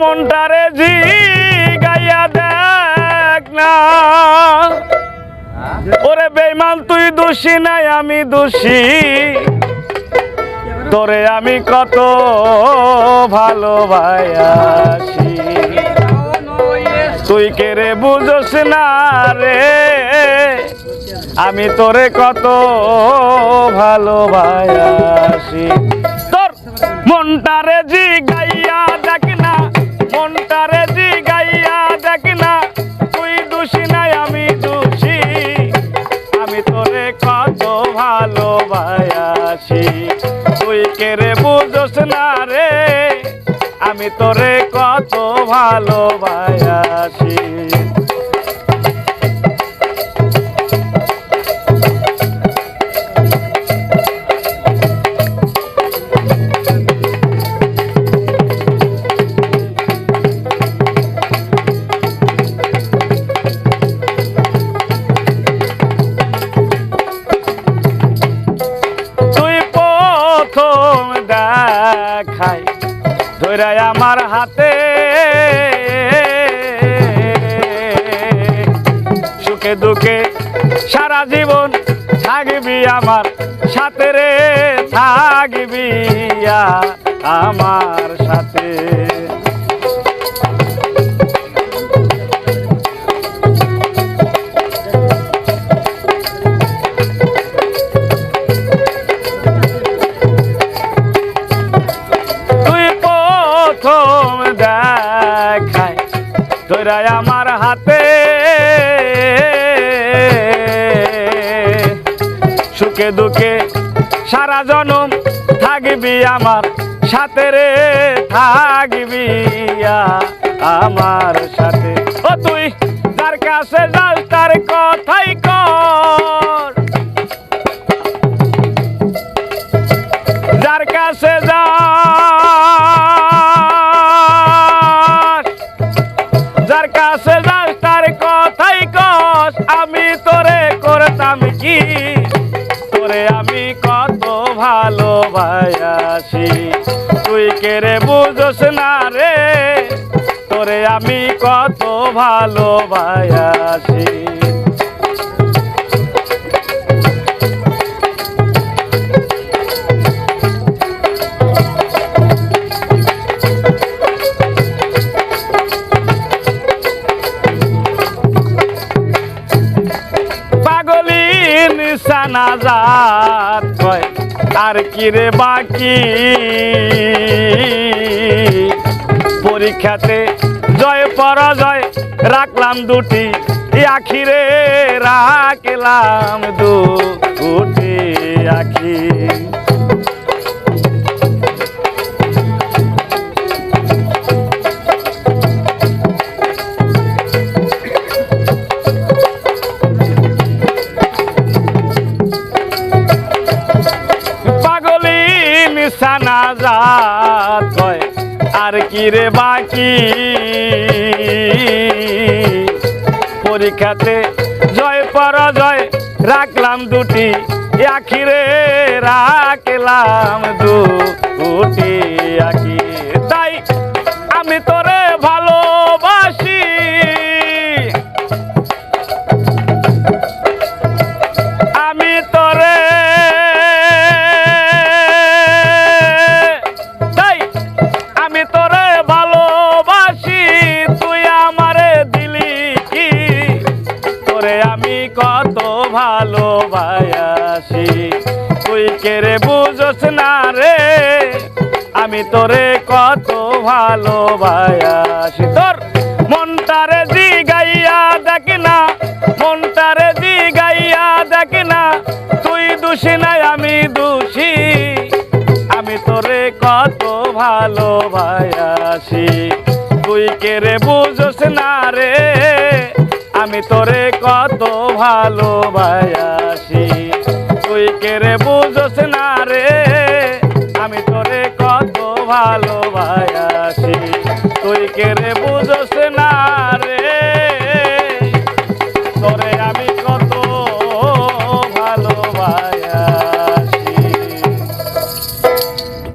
মনটারে জি গাইয়া দেখ না। ওরে বেইমান তুই দোষী নাই, আমি দোষী। তোরে আমি কত ভালো ভালোবাসি। তুই কে রে বুঝোস না রে? আমি তোরে কত ভালো ভালোবাসি। তোর মনটারে জি রে আমি তোরে কত ভালোবাসি। প্রথম দেখায় ধরে আমার হাতে। সুখে দুঃখে সারা জীবন থাকবি আমার সাথে রে, থাকবি আমার সাথে। তোরা আমার হাতে। সুখে দুঃখে সারা জনম থাকবি আমার সাথে রে, থাকবি আমার সাথে। ও তুই যার কাছে যাস, তার কথাই কর। যার কাছে যার, তার কথাই কস, আমি তোরে করতাম কি? তোরে আমি কত ভালোবাসি। তুই কে রে বুঝোস না রে? তোরে আমি কত ভালোবাসি। সানাজাত হয় আর কি রে বাকি? পরীক্ষাতে জয়, পরাজয় রাখলাম দুটি আখিরে রাখলাম দুটি আখি। সানাজাত কয় আর কি রে বাকি? পরীক্ষাতে জয় পরাজয় রাখলাম দুটি। আখিরে রাখলাম দুটি ভালোবাসি। তুই কে রে বুঝোস না রে? আমি তোরে কত ভালোবাসি। তোর মনটারে জি গাইয়া দেখ না মনটারে জি গাইয়া দেখ না। তুই দোষী নাই, আমি দোষী। আমি তোরে কত ভালোবাসি। তুই কে রে বুঝোস না রে? আমি তোরে কত ভালোবাসি। তুই কে রে বুঝোস না রে? আমি তোরে কত ভালোবাসি। তুই কে রে